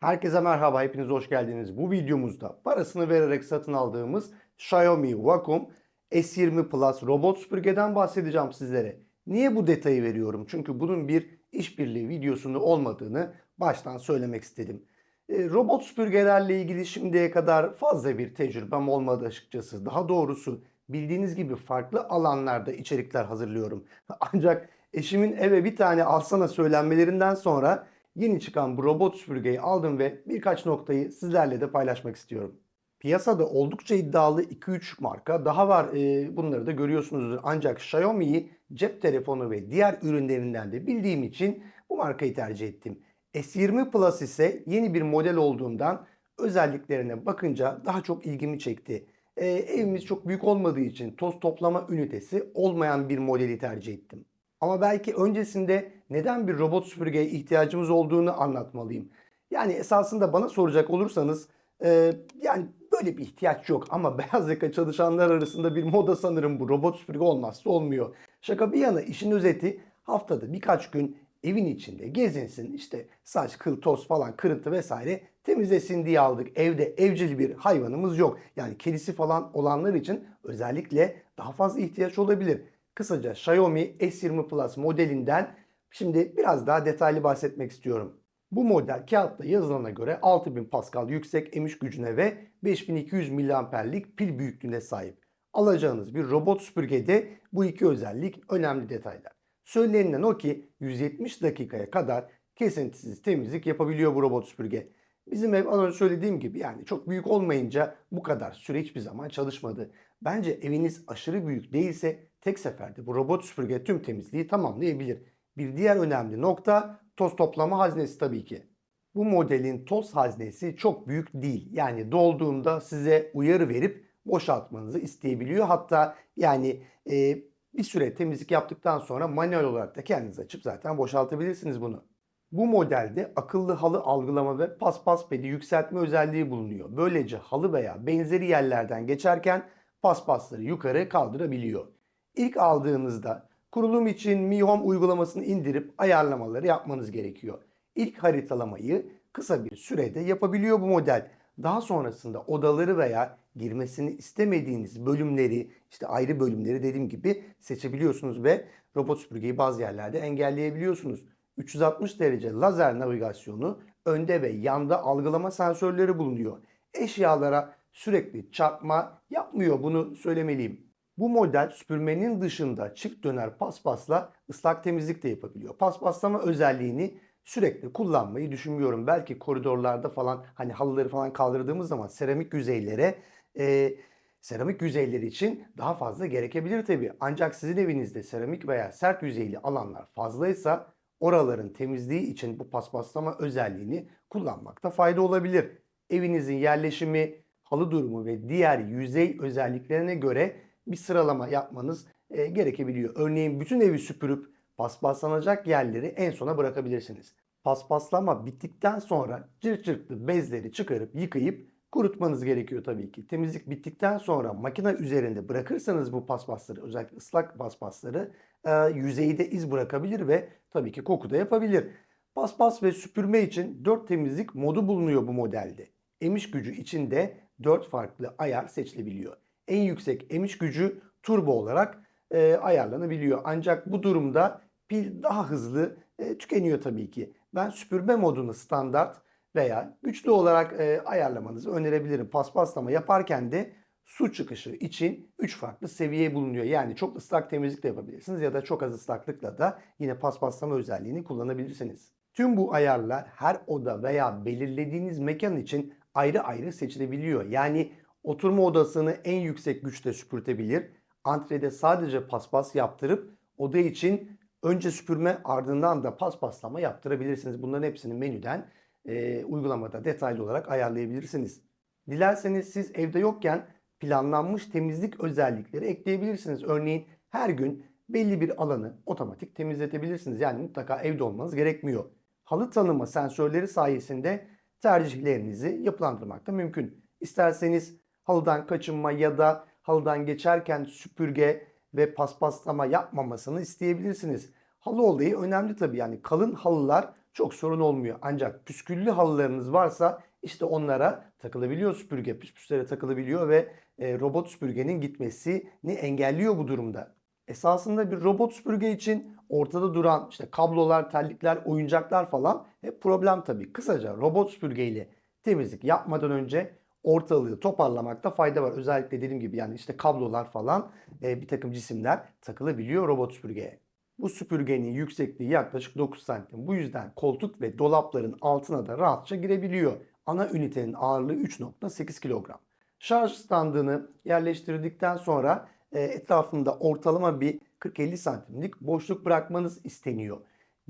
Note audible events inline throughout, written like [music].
Herkese merhaba, hepiniz hoş geldiniz. Bu videomuzda parasını vererek satın aldığımız Xiaomi Vacuum S20 Plus robot süpürgeden bahsedeceğim sizlere. Niye bu detayı veriyorum? Çünkü bunun bir işbirliği videosunu olmadığını baştan söylemek istedim. E, Robot süpürgelerle ilgili şimdiye kadar fazla bir tecrübem olmadı açıkçası. Daha doğrusu bildiğiniz gibi farklı alanlarda içerikler hazırlıyorum. [laughs] Ancak eşimin eve bir tane alsana söylenmelerinden sonra yeni çıkan bu robot süpürgeyi aldım ve birkaç noktayı sizlerle de paylaşmak istiyorum. Piyasada oldukça iddialı 2-3 marka daha var. Ee, bunları da görüyorsunuzdur. Ancak Xiaomi'yi cep telefonu ve diğer ürünlerinden de bildiğim için bu markayı tercih ettim. S20 Plus ise yeni bir model olduğundan özelliklerine bakınca daha çok ilgimi çekti. Ee, evimiz çok büyük olmadığı için toz toplama ünitesi olmayan bir modeli tercih ettim. Ama belki öncesinde neden bir robot süpürgeye ihtiyacımız olduğunu anlatmalıyım. Yani esasında bana soracak olursanız e, yani böyle bir ihtiyaç yok ama [laughs] beyaz yaka çalışanlar arasında bir moda sanırım bu robot süpürge olmazsa olmuyor. Şaka bir yana işin özeti haftada birkaç gün evin içinde gezinsin işte saç, kıl, toz falan kırıntı vesaire temizlesin diye aldık. Evde evcil bir hayvanımız yok. Yani kedisi falan olanlar için özellikle daha fazla ihtiyaç olabilir. Kısaca Xiaomi S20 Plus modelinden şimdi biraz daha detaylı bahsetmek istiyorum. Bu model kağıtta yazılana göre 6000 Pascal yüksek emiş gücüne ve 5200 miliamperlik pil büyüklüğüne sahip. Alacağınız bir robot süpürgede bu iki özellik önemli detaylar. Söylenilen o ki 170 dakikaya kadar kesintisiz temizlik yapabiliyor bu robot süpürge. Bizim ev az önce söylediğim gibi yani çok büyük olmayınca bu kadar süre hiçbir zaman çalışmadı. Bence eviniz aşırı büyük değilse tek seferde bu robot süpürge tüm temizliği tamamlayabilir. Bir diğer önemli nokta toz toplama haznesi tabii ki. Bu modelin toz haznesi çok büyük değil. Yani dolduğunda size uyarı verip boşaltmanızı isteyebiliyor. Hatta yani e, bir süre temizlik yaptıktan sonra manuel olarak da kendiniz açıp zaten boşaltabilirsiniz bunu. Bu modelde akıllı halı algılama ve paspas pedi yükseltme özelliği bulunuyor. Böylece halı veya benzeri yerlerden geçerken paspasları yukarı kaldırabiliyor. İlk aldığınızda kurulum için Mi Home uygulamasını indirip ayarlamaları yapmanız gerekiyor. İlk haritalamayı kısa bir sürede yapabiliyor bu model. Daha sonrasında odaları veya girmesini istemediğiniz bölümleri, işte ayrı bölümleri dediğim gibi seçebiliyorsunuz ve robot süpürgeyi bazı yerlerde engelleyebiliyorsunuz. 360 derece lazer navigasyonu, önde ve yanda algılama sensörleri bulunuyor. Eşyalara sürekli çarpma yapmıyor bunu söylemeliyim. Bu model süpürmenin dışında çift döner paspasla ıslak temizlik de yapabiliyor. Paspaslama özelliğini sürekli kullanmayı düşünmüyorum. Belki koridorlarda falan hani halıları falan kaldırdığımız zaman seramik yüzeylere e, seramik yüzeyleri için daha fazla gerekebilir tabii. Ancak sizin evinizde seramik veya sert yüzeyli alanlar fazlaysa oraların temizliği için bu paspaslama özelliğini kullanmakta fayda olabilir. Evinizin yerleşimi, halı durumu ve diğer yüzey özelliklerine göre bir sıralama yapmanız e, gerekebiliyor. Örneğin bütün evi süpürüp paspaslanacak yerleri en sona bırakabilirsiniz. Paspaslama bittikten sonra cırt cırtlı bezleri çıkarıp yıkayıp kurutmanız gerekiyor tabii ki. Temizlik bittikten sonra makine üzerinde bırakırsanız bu paspasları özellikle ıslak paspasları e, yüzeyde iz bırakabilir ve tabii ki koku da yapabilir. Paspas ve süpürme için 4 temizlik modu bulunuyor bu modelde. Emiş gücü için de 4 farklı ayar seçilebiliyor. En yüksek emiş gücü turbo olarak e, ayarlanabiliyor. Ancak bu durumda pil daha hızlı e, tükeniyor tabii ki. Ben süpürme modunu standart veya güçlü olarak e, ayarlamanızı önerebilirim. Paspaslama yaparken de su çıkışı için 3 farklı seviye bulunuyor. Yani çok ıslak temizlik de yapabilirsiniz ya da çok az ıslaklıkla da yine paspaslama özelliğini kullanabilirsiniz. Tüm bu ayarlar her oda veya belirlediğiniz mekan için ayrı ayrı seçilebiliyor. Yani oturma odasını en yüksek güçte süpürtebilir. Antrede sadece paspas yaptırıp oda için önce süpürme ardından da paspaslama yaptırabilirsiniz. Bunların hepsini menüden e, uygulamada detaylı olarak ayarlayabilirsiniz. Dilerseniz siz evde yokken planlanmış temizlik özellikleri ekleyebilirsiniz. Örneğin her gün belli bir alanı otomatik temizletebilirsiniz. Yani mutlaka evde olmanız gerekmiyor. Halı tanıma sensörleri sayesinde tercihlerinizi yapılandırmak da mümkün. İsterseniz halıdan kaçınma ya da halıdan geçerken süpürge ve paspaslama yapmamasını isteyebilirsiniz. Halı olayı önemli tabii yani kalın halılar çok sorun olmuyor. Ancak püsküllü halılarınız varsa işte onlara takılabiliyor süpürge. Püspüslere takılabiliyor ve e, robot süpürgenin gitmesini engelliyor bu durumda. Esasında bir robot süpürge için ortada duran işte kablolar, tellikler, oyuncaklar falan hep problem tabii. Kısaca robot süpürgeyle temizlik yapmadan önce ortalığı toparlamakta fayda var. Özellikle dediğim gibi yani işte kablolar falan e, bir takım cisimler takılabiliyor robot süpürgeye. Bu süpürgenin yüksekliği yaklaşık 9 santim. Bu yüzden koltuk ve dolapların altına da rahatça girebiliyor. Ana ünitenin ağırlığı 3.8 kilogram. Şarj standını yerleştirdikten sonra e, etrafında ortalama bir 40-50 santimlik boşluk bırakmanız isteniyor.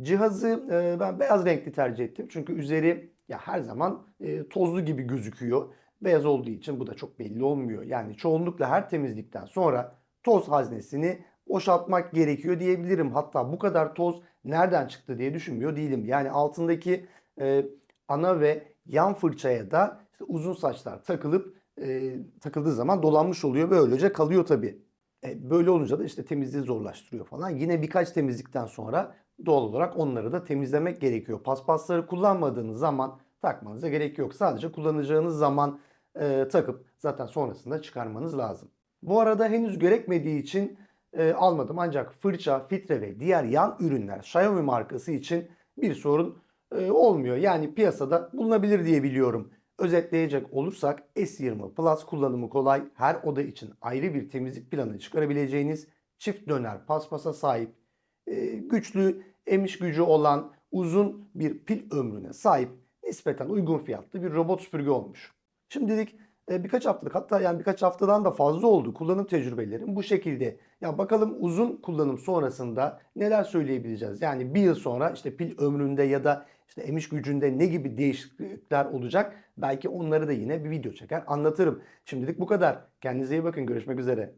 Cihazı e, ben beyaz renkli tercih ettim. Çünkü üzeri ya her zaman e, tozlu gibi gözüküyor. Beyaz olduğu için bu da çok belli olmuyor. Yani çoğunlukla her temizlikten sonra toz haznesini boşaltmak gerekiyor diyebilirim. Hatta bu kadar toz nereden çıktı diye düşünmüyor değilim. Yani altındaki e, ana ve yan fırçaya da işte uzun saçlar takılıp e, takıldığı zaman dolanmış oluyor. Böylece kalıyor tabii. E, böyle olunca da işte temizliği zorlaştırıyor falan. Yine birkaç temizlikten sonra doğal olarak onları da temizlemek gerekiyor. Paspasları kullanmadığınız zaman takmanıza gerek yok. Sadece kullanacağınız zaman e, takıp zaten sonrasında çıkarmanız lazım. Bu arada henüz gerekmediği için e, almadım ancak fırça, filtre ve diğer yan ürünler Xiaomi markası için bir sorun e, olmuyor. Yani piyasada bulunabilir diye biliyorum. Özetleyecek olursak S20 Plus kullanımı kolay, her oda için ayrı bir temizlik planı çıkarabileceğiniz çift döner paspasa sahip, e, güçlü emiş gücü olan uzun bir pil ömrüne sahip nispeten uygun fiyatlı bir robot süpürge olmuş. Şimdilik e, birkaç haftalık hatta yani birkaç haftadan da fazla oldu kullanım tecrübelerim bu şekilde. Ya bakalım uzun kullanım sonrasında neler söyleyebileceğiz? Yani bir yıl sonra işte pil ömründe ya da işte emiş gücünde ne gibi değişiklikler olacak? Belki onları da yine bir video çeker anlatırım. Şimdilik bu kadar. Kendinize iyi bakın. Görüşmek üzere.